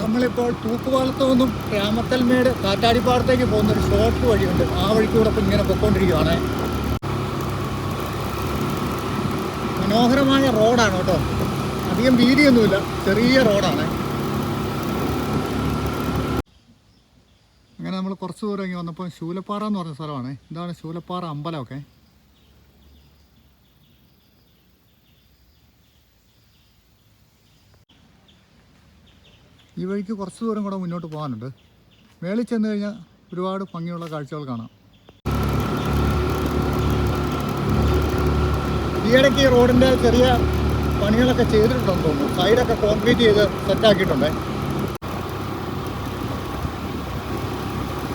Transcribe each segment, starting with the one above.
നമ്മളിപ്പോൾ തൂക്കുപാലത്ത് നിന്നും രാമത്തൽമേട് കാറ്റാടിപ്പാടത്തേക്ക് പോകുന്ന ഒരു ഷോർട്ട് വഴിയുണ്ട്. ആ വഴിക്കൂടെ ഇപ്പം ഇങ്ങനെ പൊയ്ക്കൊണ്ടിരിക്കുകയാണ് മനോഹരമായ റോഡാണ് കേട്ടോ. അധികം വീതിയൊന്നുമില്ല. ചെറിയ റോഡാണ്. അങ്ങനെ നമ്മൾ കുറച്ച് ദൂരം ഇങ്ങനെ വന്നപ്പോൾ ശൂലപ്പാറ എന്ന് പറഞ്ഞ സ്ഥലമാണ്. ഇതാണ് ശൂലപ്പാറ അമ്പലമൊക്കെ. ഈ വഴിക്ക് കുറച്ച് ദൂരം കൂടെ മുന്നോട്ട് പോകാനുണ്ട്. മേളിൽ ചെന്ന് കഴിഞ്ഞാൽ ഒരുപാട് ഭംഗിയുള്ള കാഴ്ചകൾ കാണാം. ഈയിടയ്ക്ക് ഈ റോഡിന്റെ ചെറിയ പണികളൊക്കെ ചെയ്തിട്ടുണ്ടെന്ന് തോന്നുന്നു. സൈഡൊക്കെ കോൺക്രീറ്റ് ചെയ്ത് സെറ്റാക്കിയിട്ടുണ്ട്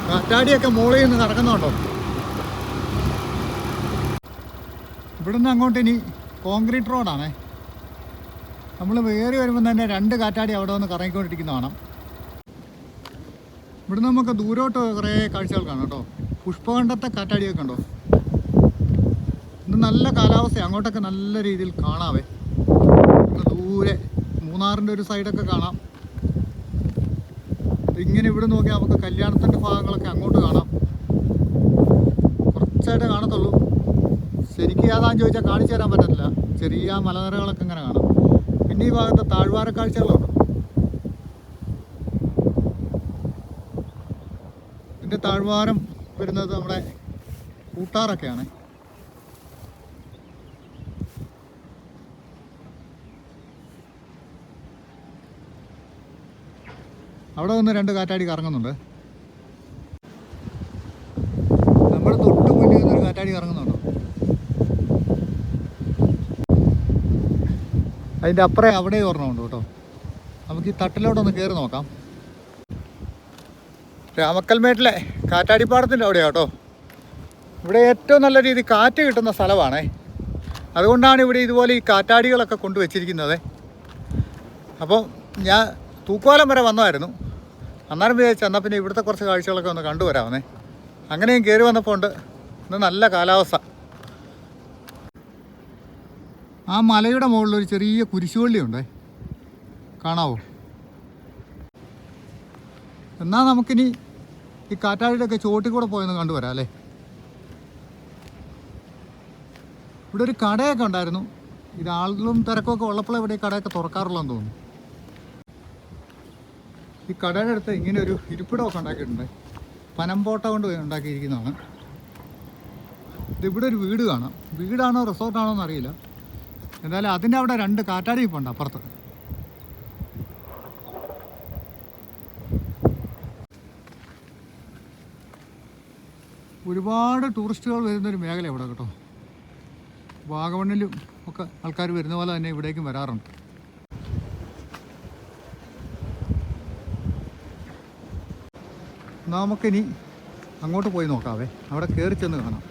കാറ്റാടിയൊക്കെ മോളിൽ നിന്ന് നടക്കുന്നുണ്ടോ? ഇവിടുന്ന് അങ്ങോട്ട് ഇനി കോൺക്രീറ്റ് റോഡാണേ നമ്മൾ വേറി വരുമ്പോൾ തന്നെ രണ്ട് കാറ്റാടി അവിടെ വന്ന് കറങ്ങിക്കൊണ്ടിരിക്കുന്ന കാണാം. ഇവിടെ നമുക്ക് ദൂരോട്ട് കുറേ കാഴ്ചകൾ കാണാം കേട്ടോ. പുഷ്പകണ്ഠത്തെ കാറ്റാടിയൊക്കെ ഉണ്ടോ? ഇന്ന് നല്ല കാലാവസ്ഥ അങ്ങോട്ടൊക്കെ നല്ല രീതിയിൽ കാണാവേ. ദൂരെ മൂന്നാറിന്റെ ഒരു സൈഡൊക്കെ കാണാം. ഇങ്ങനെ ഇവിടെ നോക്കിയാൽ നമുക്ക് കല്യാണത്തിന്റെ ഭാഗങ്ങളൊക്കെ അങ്ങോട്ട് കാണാം. കുറച്ചായിട്ട് കാണത്തുള്ളൂ. ശരിക്കും ഏതാന്ന് ചോദിച്ചാൽ കാണിച്ചു തരാൻ പറ്റത്തില്ല. ചെറിയ മലനിരകളൊക്കെ ഇങ്ങനെ കാണാം. പിന്നെ ഈ ഭാഗത്ത് താഴ്വാര കാഴ്ചകളുണ്ട്. ഇതിന്റെ താഴ്വാരം വരുന്നത് നമ്മുടെ കൂട്ടാറൊക്കെയാണ്. അവിടെ നിന്ന് രണ്ട് കാറ്റാടി കറങ്ങുന്നുണ്ട് നമ്മുടെ തൊട്ട് മുന്നിൽ നിന്നൊരു കാറ്റാടി കറങ്ങുന്നുണ്ടോ അതിന്റെ അപ്പുറേ അവിടെ ഒരെണ്ണമുണ്ട് കേട്ടോ. നമുക്ക് ഈ തട്ടിലോട്ടൊന്ന് കയറി നോക്കാം. രാമക്കൽമേട്ടിലെ കാറ്റാടിപ്പാടത്തിന്റെ അവിടെയാണ് കേട്ടോ. ഇവിടെ ഏറ്റവും നല്ല രീതി കാറ്റ് കിട്ടുന്ന സ്ഥലമാണേ. അതുകൊണ്ടാണ് ഇവിടെ ഇതുപോലെ ഈ കാറ്റാടികളൊക്കെ കൊണ്ടുവച്ചിരിക്കുന്നത്. അപ്പോൾ ഞാൻ തൂക്കുവാലം വരെ വന്നായിരുന്നു അന്നേരം വിചാരിച്ചു എന്നാൽ പിന്നെ ഇവിടുത്തെ കുറച്ച് കാഴ്ചകളൊക്കെ ഒന്ന് കണ്ടുവരാമെന്നേ അങ്ങനെയും കയറി വന്നപ്പോൾ ഉണ്ട്. ഇന്ന് നല്ല കാലാവസ്ഥ. ആ മലയുടെ മുകളിൽ ഒരു ചെറിയ കുരിശുപള്ളിയുണ്ടേ കാണാവോ? എന്നാൽ നമുക്കിനി ഈ കാറ്റാടിയുടെയൊക്കെ ചോട്ടിൽ കൂടെ പോയെന്ന് കണ്ടുവരാം അല്ലേ? ഇവിടെ ഒരു കടയൊക്കെ ഉണ്ടായിരുന്നു. ഇത് ആളുകളും തിരക്കൊക്കെ ഉള്ളപ്പോൾ ഇവിടെ കടയൊക്കെ തുറക്കാറുള്ളതെന്ന് തോന്നുന്നു. ഈ കടയുടെ അടുത്ത് ഇങ്ങനെ ഒരു ഇരിപ്പിടമൊക്കെ ഉണ്ടാക്കിയിട്ടുണ്ട്. പനമ്പോട്ട കൊണ്ട് ഉണ്ടാക്കിയിരിക്കുന്നതാണ്. ഇതിവിടെ ഒരു വീട് കാണാം. വീടാണോ റിസോർട്ടാണോ എന്നറിയില്ല. എന്തായാലും അതിന്റെ അവിടെ രണ്ട് കാറ്റാടി പോണ്ട അപ്പുറത്ത്. ഒരുപാട് ടൂറിസ്റ്റുകൾ വരുന്നൊരു മേഖല ഇവിടെ കേട്ടോ. വാഗമണ്ണിലും ഒക്കെ ആൾക്കാർ വരുന്ന പോലെ തന്നെ ഇവിടേക്കും വരാറുണ്ട്. നമുക്കിനി അങ്ങോട്ട് പോയി നോക്കാവേ. അവിടെ കയറി ചെന്ന് കാണാം.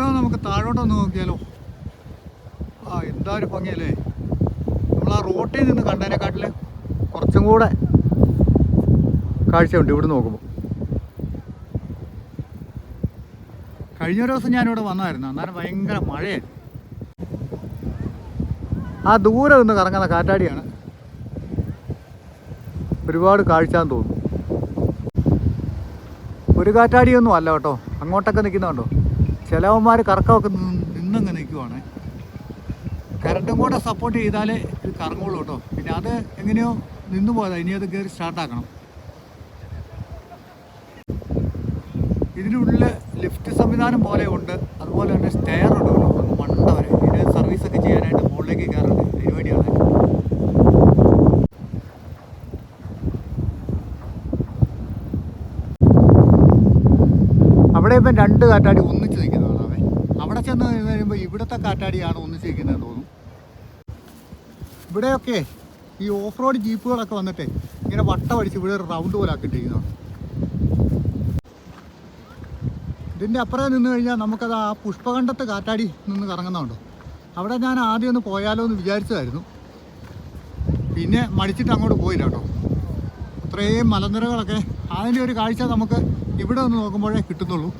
ഇവിടെ നമുക്ക് താഴോട്ടൊന്ന് നോക്കിയാലോ? ആ എന്താ ഒരു ഭംഗിയല്ലേ? നമ്മൾ ആ റോട്ടിൽ നിന്ന് കണ്ടതിനെക്കാട്ടിൽ കുറച്ചും കൂടെ കാഴ്ചയുണ്ട് ഇവിടെ നോക്കുമ്പോൾ കഴിഞ്ഞ ഒരു ദിവസം ഞാനിവിടെ വന്നായിരുന്നു. അന്നേരം ഭയങ്കര മഴയായിരുന്നു. ആ ദൂരെ നിന്ന് കറങ്ങുന്ന കാറ്റാടിയാണ്. ഒരുപാട് കാഴ്ചാന്ന് തോന്നുന്നു. ഒരു കാറ്റാടിയൊന്നും അല്ല കേട്ടോ. അങ്ങോട്ടൊക്കെ നിൽക്കുന്നുണ്ടോ? ചിലവന്മാർ കറക്കമൊക്കെ നിന്ന് നിന്നങ്ങ് നിൽക്കുവാണ് കറണ്ടും കൂടെ സപ്പോർട്ട് ചെയ്താലേ ഇത് കറങ്ങുള്ളൂ കേട്ടോ. പിന്നെ അത് എങ്ങനെയോ നിന്നു പോയതാ. ഇനി അത് കയറി സ്റ്റാർട്ടാക്കണം ഇതിനുള്ളിൽ ലിഫ്റ്റ് സംവിധാനം പോലെ ഉണ്ട്. അതുപോലെ തന്നെ സ്റ്റെയർ ഉണ്ട് മണ്ടവരെ മണ്ട വരെ. ഇതിന് സർവീസൊക്കെ ചെയ്യാനായിട്ട് മുകളിലേക്ക് കയറുന്നത് പരിപാടിയാണ് അവിടെ ഇപ്പം രണ്ട് കാറ്റാടി അവിടെ ചെന്ന് കഴിയുമ്പോൾ ഇവിടുത്തെ കാറ്റാടിയാണ് ഒന്നിച്ചിരിക്കുന്നത് തോന്നും ഇവിടെയൊക്കെ ഈ ഓഫ് റോഡ് ജീപ്പുകളൊക്കെ വന്നിട്ട് ഇങ്ങനെ വട്ടം അടിച്ച് ഇവിടെ റൗണ്ട് പോലെ ആക്കിയിട്ടിരിക്കുന്നതാണ് ഇതിന്റെ അപ്പുറം നിന്ന് കഴിഞ്ഞാൽ നമുക്കത് ആ പുഷ്പകണ്ഠത്ത് കാറ്റാടി നിന്ന് കറങ്ങുന്നുണ്ടോ? അവിടെ ഞാൻ ആദ്യം ഒന്ന് പോയാലോ എന്ന് വിചാരിച്ചതായിരുന്നു. പിന്നെ മടിച്ചിട്ട് അങ്ങോട്ട് പോയില്ല കേട്ടോ. അത്രയും മലനിരകളൊക്കെ അതിന്റെ ഒരു കാഴ്ച നമുക്ക് ഇവിടെ ഒന്ന് നോക്കുമ്പോഴേ കിട്ടുന്നുള്ളൂ.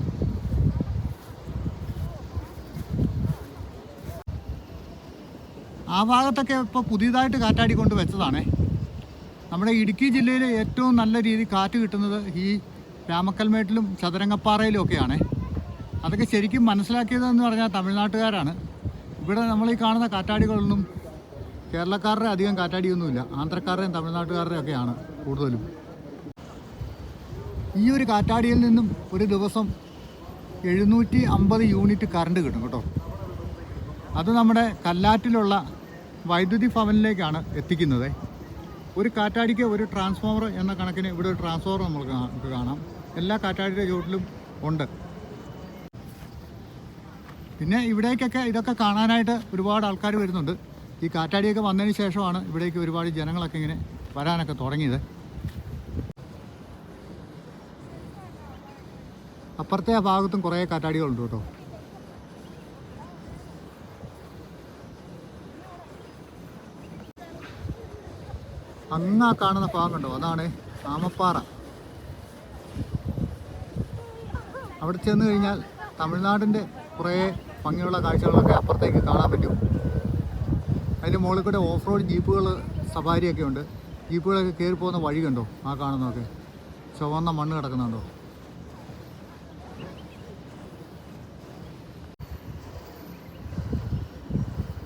ആ ഭാഗത്തൊക്കെ ഇപ്പോൾ പുതിയതായിട്ട് കാറ്റാടി കൊണ്ട് വെച്ചതാണേ. നമ്മുടെ ഇടുക്കി ജില്ലയിൽ ഏറ്റവും നല്ല രീതി കാറ്റ് കിട്ടുന്നത് ഈ രാമക്കൽമേട്ടിലും ചതുരങ്ങപ്പാറയിലും ഒക്കെയാണ്. അതൊക്കെ ശരിക്കും മനസ്സിലാക്കിയതെന്ന് പറഞ്ഞാൽ തമിഴ്നാട്ടുകാരാണ്. ഇവിടെ നമ്മൾ ഈ കാണുന്ന കാറ്റാടികളൊന്നും കേരളക്കാരുടെ അധികം കാറ്റാടിയൊന്നുമില്ല. ആന്ധ്രക്കാരുടെയും തമിഴ്നാട്ടുകാരുടെയും ഒക്കെയാണ് കൂടുതലും. ഈ ഒരു കാറ്റാടിയിൽ നിന്നും ഒരു ദിവസം എഴുന്നൂറ്റി അമ്പത് യൂണിറ്റ് കറണ്ട് കിട്ടും കേട്ടോ. അത് നമ്മുടെ കല്ലാറ്റിലുള്ള വൈദ്യുതി ഭവനിലേക്കാണ് എത്തിക്കുന്നത്. ഒരു കാറ്റാടിക്ക് ഒരു ട്രാൻസ്ഫോമർ എന്ന കണക്കിന് ഇവിടെ ഒരു ട്രാൻസ്ഫോമർ നമുക്ക് നമുക്ക് കാണാം. എല്ലാ കാറ്റാടിയുടെ ചുവട്ടിലും ഉണ്ട്. പിന്നെ ഇവിടേക്കൊക്കെ ഇതൊക്കെ കാണാനായിട്ട് ഒരുപാട് ആൾക്കാർ വരുന്നുണ്ട്. ഈ കാറ്റാടിയൊക്കെ വന്നതിന് ശേഷമാണ് ഇവിടേക്ക് ഒരുപാട് ജനങ്ങളൊക്കെ ഇങ്ങനെ വരാനൊക്കെ തുടങ്ങിയത്. അപ്പുറത്തെ ആ ഭാഗത്തും കുറേ കാറ്റാടികളുണ്ട് കേട്ടോ. അങ്ങ് ആ കാണുന്ന ഭാഗം കണ്ടോ? അതാണ് ആമപ്പാറ അവിടെ ചെന്ന് കഴിഞ്ഞാൽ തമിഴ്നാടിന്റെ കുറേ ഭംഗിയുള്ള കാഴ്ചകളൊക്കെ അപ്പുറത്തേക്ക് കാണാൻ പറ്റും. അതിന്റെ മുകളിൽ കൂടെ ഓഫ് റോഡ് ജീപ്പുകൾ സഫാരിയൊക്കെ ഉണ്ട്. ജീപ്പുകളൊക്കെ കയറി പോകുന്ന വഴി കണ്ടോ? ആ കാണുന്നതൊക്കെ. ചുവന്ന മണ്ണ് കിടക്കുന്നുണ്ടോ?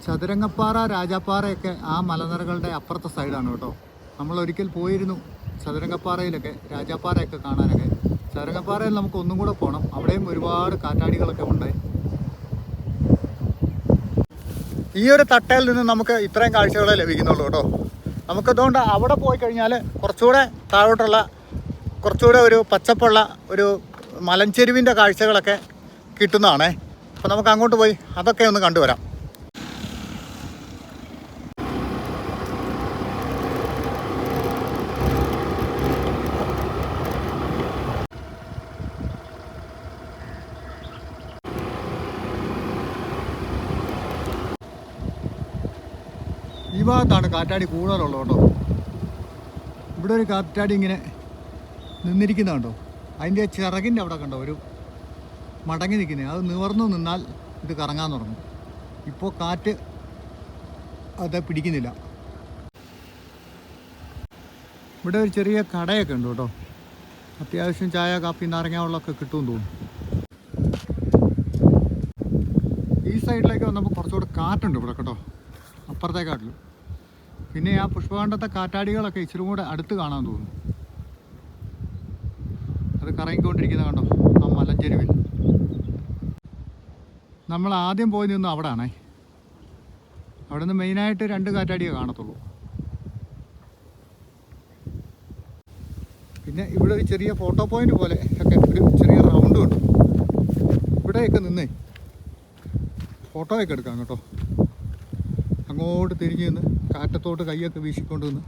ചതുരങ്ങപ്പാറ രാജാപ്പാറയൊക്കെ ആ മലനിരകളുടെ അപ്പുറത്തെ സൈഡാണ് കേട്ടോ. നമ്മൾ ഒരിക്കൽ പോയിരുന്നു ചതുരംഗപ്പാറയിലൊക്കെ രാജാപ്പാറയൊക്കെ കാണാനൊക്കെ. ചതുരംഗപ്പാറയിൽ നമുക്ക് ഒന്നും കൂടെ പോകണം അവിടെയും ഒരുപാട് കാറ്റാടികളൊക്കെ ഉണ്ട്. ഈ ഒരു തട്ടയിൽ നിന്ന് നമുക്ക് ഇത്രയും കാഴ്ചകളെ ലഭിക്കുന്നുള്ളൂ കേട്ടോ. നമുക്കതുകൊണ്ട് അവിടെ പോയി കഴിഞ്ഞാൽ കുറച്ചുകൂടെ താഴോട്ടുള്ള കുറച്ചുകൂടെ ഒരു പച്ചപ്പുള്ള ഒരു മലഞ്ചെരുവിന്റെ കാഴ്ചകളൊക്കെ കിട്ടുന്നതാണേ. അപ്പോൾ നമുക്ക് അങ്ങോട്ട് പോയി അതൊക്കെ ഒന്ന് കണ്ടുവരാം. ഈ ഭാഗത്താണ് കാറ്റാടി കൂടുതലുള്ളത് കേട്ടോ. ഇവിടെ ഒരു കാറ്റാടി ഇങ്ങനെ നിന്നിരിക്കുന്നുണ്ടോ അതിന്റെ ചിറകിന്റെ അവിടെ കണ്ടോ ഒരു മടങ്ങി നിൽക്കുന്നത് അത് നിവർന്നു നിന്നാൽ ഇത് കറങ്ങാൻ തുടങ്ങും. ഇപ്പോൾ കാറ്റ് അത് പിടിക്കുന്നില്ല. ഇവിടെ ഒരു ചെറിയ കടയൊക്കെ ഉണ്ട് കേട്ടോ. അത്യാവശ്യം ചായ കാപ്പി നാരങ്ങ വെള്ളമൊക്കെ കിട്ടുമെന്ന് തോന്നുന്നു. ഈ സൈഡിലേക്ക് വന്നപ്പോൾ കുറച്ചുകൂടെ കാറ്റുണ്ട് ഇവിടെ കേട്ടോ. അപ്പുറത്തേക്കാട്ടിലും പിന്നെ ആ പുഷ്പകണ്ഡത്തെ കാറ്റാടികളൊക്കെ ഇച്ചിരി കൂടെ അടുത്ത് കാണാൻ തോന്നുന്നു. അത് കറങ്ങിക്കൊണ്ടിരിക്കുന്ന കണ്ടോ? ആ മലഞ്ചെരുവിൽ. നമ്മൾ ആദ്യം പോയി നിന്നു അവിടെ ആണേ അവിടെ നിന്ന് മെയിനായിട്ട് രണ്ട് കാറ്റാടിയേ കാണത്തുള്ളൂ. പിന്നെ ഇവിടെ ഒരു ചെറിയ ഫോട്ടോ പോയിന്റ് പോലെ ഒക്കെ ഒരു ചെറിയ റൗണ്ട് കിട്ടും ഇവിടെയൊക്കെ നിന്നേ. ഫോട്ടോയൊക്കെ എടുക്കാം കേട്ടോ. അങ്ങോട്ട് തിരിഞ്ഞ് നിന്ന് കാറ്റത്തോട്ട് കൈയൊക്കെ വീശിക്കൊണ്ട് നിന്ന്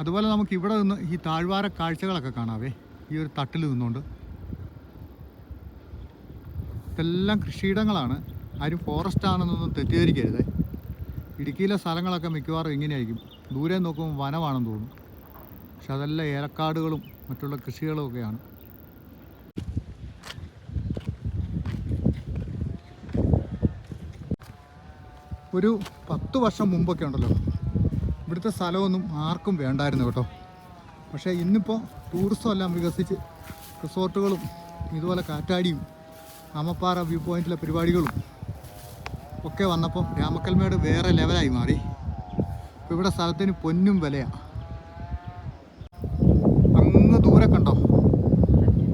അതുപോലെ നമുക്ക് ഇവിടെ നിന്ന് ഈ താഴ്വാര കാഴ്ചകളൊക്കെ കാണാവേ. ഈ ഒരു തട്ടിൽ നിന്നുകൊണ്ട്. ഇതെല്ലാം കൃഷിയിടങ്ങളാണ്. ആരും ഫോറസ്റ്റ് ആണെന്നൊന്നും തെറ്റിദ്ധരിക്കരുത്. ഇടുക്കിയിലെ സ്ഥലങ്ങളൊക്കെ മിക്കവാറും ഇങ്ങനെയായിരിക്കും. ദൂരെ നോക്കുമ്പോൾ വനമാണെന്ന് തോന്നും പക്ഷെ അതെല്ലാം ഏലക്കാടുകളും മറ്റുള്ള കൃഷികളും ഒക്കെയാണ്. ഒരു പത്ത് വർഷം മുമ്പൊക്കെ ഉണ്ടല്ലോ. ഇവിടുത്തെ സ്ഥലമൊന്നും ആർക്കും വേണ്ടായിരുന്നു കേട്ടോ. പക്ഷേ ഇന്നിപ്പോൾ ടൂറിസം എല്ലാം വികസിച്ച് റിസോർട്ടുകളും ഇതുപോലെ കാറ്റാടിയും ആമപ്പാറ വ്യൂ പോയിന്റിലെ പരിപാടികളും ഒക്കെ വന്നപ്പോൾ രാമക്കൽമേട് വേറെ ലെവലായി മാറി. ഇപ്പോൾ ഇവിടെ സ്ഥലത്തിന് പൊന്നും വിലയാണ് അങ്ങ് ദൂരെ കണ്ടോ?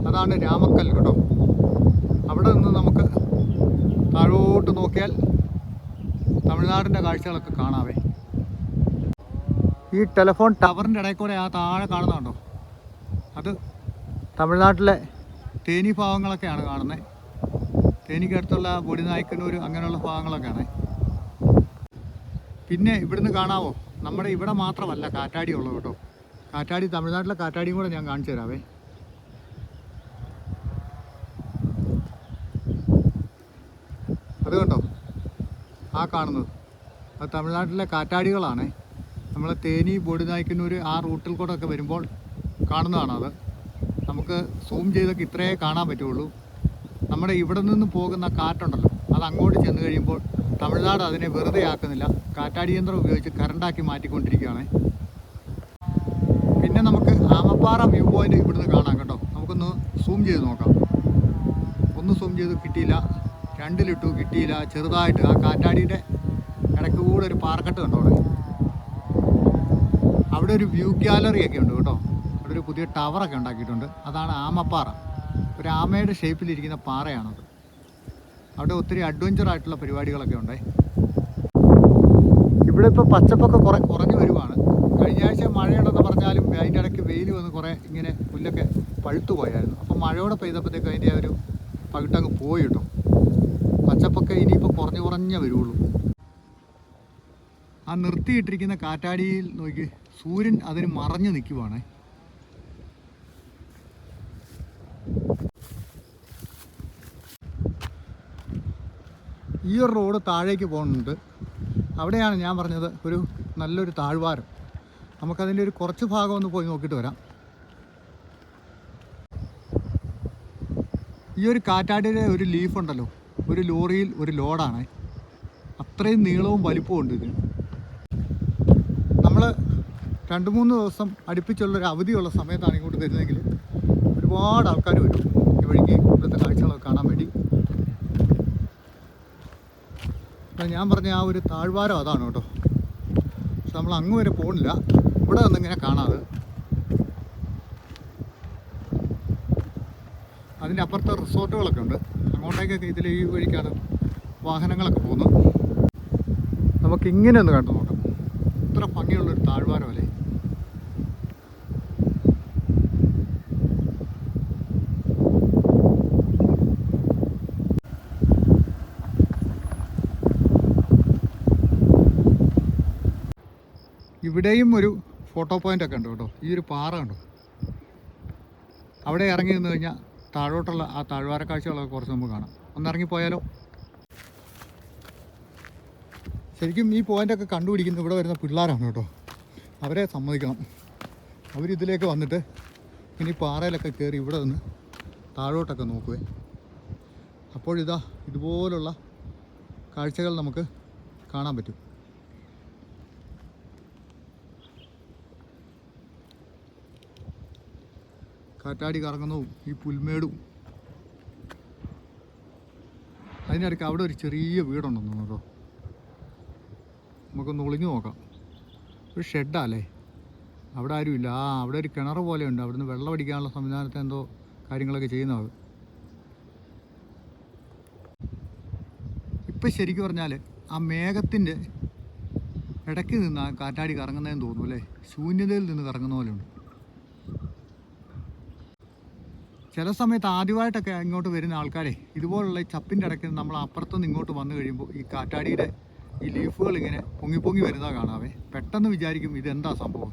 അതാണ് രാമക്കൽ കേട്ടോ. അവിടെ നിന്ന് നമുക്ക് താഴോട്ട് നോക്കിയാൽ തമിഴ്നാടിന്റെ കാഴ്ചകളൊക്കെ കാണാവേ. ഈ ടെലിഫോൺ ടവറിന്റെ ഇടയിൽ കൂടെ ആ താഴെ കാണുന്നുണ്ടോ അത് തമിഴ്നാട്ടിലെ തേനി ഭാഗങ്ങളൊക്കെയാണ് കാണുന്നത് തേനിക്കടുത്തുള്ള പൊടിനായ്ക്കന്നൂർ അങ്ങനെയുള്ള ഭാഗങ്ങളൊക്കെയാണ്. പിന്നെ ഇവിടുന്ന് കാണാവോ? നമ്മുടെ ഇവിടെ മാത്രമല്ല കാറ്റാടി ഉള്ളത് കേട്ടോ. കാറ്റാടി തമിഴ്നാട്ടിലെ കാറ്റാടിയും കൂടെ ഞാൻ കാണിച്ചു തരാവേ അത് കണ്ടോ ആ കാണുന്നത്. അത് തമിഴ്നാട്ടിലെ കാറ്റാടികളാണ്. നമ്മളെ തേനി ബോഡി നായ്ക്കുന്നൂർ ആ റൂട്ടിൽ കൂടെ ഒക്കെ വരുമ്പോൾ കാണുന്നതാണ് അത്. നമുക്ക് സൂം ചെയ്തൊക്കെ ഇത്രയേ കാണാൻ പറ്റുള്ളൂ. നമ്മുടെ ഇവിടെ നിന്ന് പോകുന്ന കാറ്റുണ്ടല്ലോ അത് അങ്ങോട്ട് ചെന്ന് കഴിയുമ്പോൾ തമിഴ്നാട് അതിനെ വെറുതെ ആക്കുന്നില്ല. കാറ്റാടി യന്ത്രം ഉപയോഗിച്ച് കറണ്ടാക്കി മാറ്റിക്കൊണ്ടിരിക്കുകയാണ്. പിന്നെ നമുക്ക് ആമപ്പാറ വ്യൂ പോയിന്റ് ഇവിടുന്ന് കാണാം കേട്ടോ. നമുക്കൊന്ന് സൂം ചെയ്ത് നോക്കാം. ഒന്ന് സൂം ചെയ്ത് കിട്ടിയില്ല. രണ്ടിലിട്ടു കിട്ടിയില്ല. ചെറുതായിട്ട് ആ കാറ്റാടിയുടെ ഇടയ്ക്ക് കൂടെ ഒരു പാറക്കെട്ട് കണ്ടോ അവിടെ. അവിടെ ഒരു വ്യൂ ഗ്യാലറി ഒക്കെ ഉണ്ട് കേട്ടോ. അവിടെ ഒരു പുതിയ ടവറൊക്കെ ഉണ്ടാക്കിയിട്ടുണ്ട്. അതാണ് ആമപ്പാറ. ഒരു ആമയുടെ ഷേപ്പിലിരിക്കുന്ന പാറയാണത്. അവിടെ ഒത്തിരി അഡ്വഞ്ചർ ആയിട്ടുള്ള പരിപാടികളൊക്കെ ഉണ്ട്. ഇവിടെ ഇപ്പോൾ പച്ചപ്പൊക്കെ കുറെ കുറഞ്ഞു വരുവാണ്. കഴിഞ്ഞ ആഴ്ച മഴയുണ്ടെന്ന് പറഞ്ഞാലും അതിന്റെ ഇടയ്ക്ക് വെയിൽ വന്ന് കുറേ ഇങ്ങനെ പുല്ലൊക്കെ പഴുത്തു പോയായിരുന്നു. അപ്പോൾ മഴയോടെ പെയ്തപ്പോഴത്തേക്ക് അതിന്റെ ആ ഒരു പകിട്ടങ്ങ് പോയി പച്ചപ്പൊക്കെ ഇനിയിപ്പോൾ കുറഞ്ഞു കുറഞ്ഞേ വരുള്ളൂ ആ നിർത്തിയിട്ടിരിക്കുന്ന കാറ്റാടിയിൽ നോക്കി സൂര്യൻ അതിന് മറഞ്ഞു നിൽക്കുവാണ്. ഈ ഒരു റോഡ് താഴേക്ക് പോകുന്നുണ്ട്. അവിടെയാണ് ഞാൻ പറഞ്ഞത് ഒരു നല്ലൊരു താഴ്വാരം. നമുക്കതിന്റെ ഒരു കുറച്ച് ഭാഗം ഒന്ന് പോയി നോക്കിയിട്ട് വരാം. ഈ ഒരു കാറ്റാടിയുടെ ഒരു ലീഫ് ഉണ്ടല്ലോ. ഒരു ലോറിയിൽ ഒരു ലോഡാണ്. അത്രയും നീളവും വലിപ്പവും ഉണ്ട് ഇതിന് നമ്മൾ രണ്ട് മൂന്ന് ദിവസം അടുപ്പിച്ചുള്ളൊരു അവധിയുള്ള സമയത്താണ് ഇങ്ങോട്ട് വരുന്നതെങ്കിൽ ഒരുപാട് ആൾക്കാർ വരും. ഈ വഴിക്ക് ഇവിടുത്തെ കാഴ്ചകളൊക്കെ കാണാൻ വേണ്ടി. ഞാൻ പറഞ്ഞ ആ ഒരു താഴ്വാരം അതാണ് കേട്ടോ. പക്ഷെ നമ്മൾ അങ്ങ് വരെ പോകണില്ല ഇവിടെ വന്നിങ്ങനെ കാണാതെ അതിന്റെ അപ്പുറത്ത് റിസോർട്ടുകളൊക്കെ ഉണ്ട്. അങ്ങോട്ടേക്കൊക്കെ ഇതിൽ ഈ വഴിക്കാണ് വാഹനങ്ങളൊക്കെ പോകുന്നത് നമുക്ക് ഇങ്ങനെ ഒന്ന് കണ്ടു നോക്കാം. ഇത്ര ഭംഗിയുള്ളൊരു താഴ്വാരം അല്ലേ? ഇവിടെയും ഒരു ഫോട്ടോ പോയിന്റ് ഒക്കെ ഉണ്ട് കേട്ടോ. ഈ ഒരു പാറ ഉണ്ടോ അവിടെ ഇറങ്ങി നിന്ന് കഴിഞ്ഞാൽ താഴോട്ടുള്ള ആ താഴ്വാര കാഴ്ചകളൊക്കെ കുറച്ച് നമുക്ക് കാണാം. ഒന്നിറങ്ങിപ്പോയാലോ? ശരിക്കും ഈ പോയിന്റൊക്കെ കണ്ടുപിടിക്കുന്നത് ഇവിടെ വരുന്ന പിള്ളേരാണ് കേട്ടോ. അവരെ സമ്മതിക്കണം. അവരിതിലേക്ക് വന്നിട്ട് ഇനി പാറയിലൊക്കെ കയറി ഇവിടെ നിന്ന് താഴോട്ടൊക്കെ നോക്കുവേ. അപ്പോഴിതാ ഇതുപോലുള്ള കാഴ്ചകൾ നമുക്ക് കാണാൻ പറ്റും. കാറ്റാടി കറങ്ങുന്നതും ഈ പുൽമേടും. അതിനിടയ്ക്ക് അവിടെ ഒരു ചെറിയ വീടുണ്ടെന്ന് കേട്ടോ. നമുക്കൊന്ന് ഒളിഞ്ഞു നോക്കാം. ഒരു ഷെഡാല്ലേ? അവിടെ ആരുമില്ല. ആ അവിടെ ഒരു കിണർ പോലെയുണ്ട്. അവിടുന്ന് വെള്ളം അടിക്കാനുള്ള സംവിധാനത്തെ എന്തോ കാര്യങ്ങളൊക്കെ ചെയ്യുന്നത് ഇപ്പം ശരിക്കും പറഞ്ഞാൽ ആ മേഘത്തിന്റെ ഇടയ്ക്ക് നിന്ന് ആ കാറ്റാടി കറങ്ങുന്നതെന്ന് തോന്നുന്നു അല്ലേ? ശൂന്യതയിൽ നിന്ന് കറങ്ങുന്ന പോലെയുണ്ട്. ചില സമയത്ത് ആദ്യമായിട്ടൊക്കെ ഇങ്ങോട്ട് വരുന്ന ആൾക്കാരെ ഇതുപോലുള്ള ചപ്പിന്റെ ഇടയ്ക്ക് നമ്മൾ അപ്പുറത്തുനിന്ന് ഇങ്ങോട്ട് വന്നു കഴിയുമ്പോൾ ഈ കാറ്റാടിയുടെ ഈ ലീഫുകൾ ഇങ്ങനെ പൊങ്ങി പൊങ്ങി വരുന്നത് കാണാവേ. പെട്ടെന്ന് വിചാരിക്കും ഇതെന്താ സംഭവം.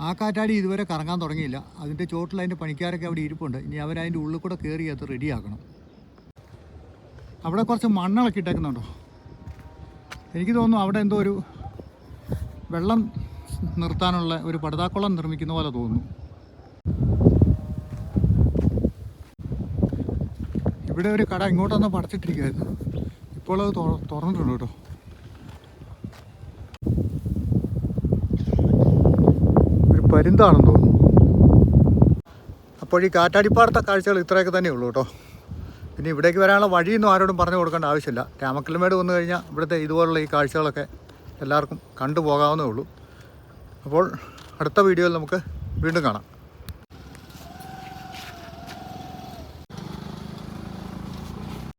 ആ കാറ്റാടി ഇതുവരെ കറങ്ങാൻ തുടങ്ങിയില്ല. അതിന്റെ ചോട്ടിൽ അതിന്റെ പണിക്കാരൊക്കെ അവിടെ ഇരിപ്പുണ്ട്. ഇനി അവരതിന്റെ ഉള്ളിൽ കൂടെ കയറി അത് റെഡിയാക്കണം. അവിടെ കുറച്ച് മണ്ണളൊക്കെ ഇട്ടേക്കുന്നുണ്ടോ? എനിക്ക് തോന്നുന്നു അവിടെ എന്തോ ഒരു വെള്ളം നിർത്താനുള്ള ഒരു പടുതാക്കുളം നിർമ്മിക്കുന്ന പോലെ തോന്നുന്നു. ഇവിടെ ഒരു കട ഇങ്ങോട്ടൊന്ന് പടച്ചിട്ടിരിക്കുമായിരുന്നു ഇപ്പോൾ അത് തുറന്നിട്ടുണ്ട് കേട്ടോ. ഒരു പരുന്താണെന്ന് തോന്നുന്നു. അപ്പോൾ ഈ കാറ്റാടിപ്പാടത്തെ കാഴ്ചകൾ ഇത്രയൊക്കെ തന്നെ ഉള്ളൂ കേട്ടോ. പിന്നെ ഇവിടേക്ക് വരാനുള്ള വഴിയൊന്നും ആരോടും പറഞ്ഞു കൊടുക്കേണ്ട ആവശ്യമില്ല. രാമക്കൽമേട് വന്നു കഴിഞ്ഞാൽ ഇവിടുത്തെ ഇതുപോലുള്ള ഈ കാഴ്ചകളൊക്കെ എല്ലാവർക്കും കണ്ടു പോകാവുന്നേ ഉള്ളൂ. അപ്പോൾ അടുത്ത വീഡിയോയിൽ നമുക്ക് വീണ്ടും കാണാം.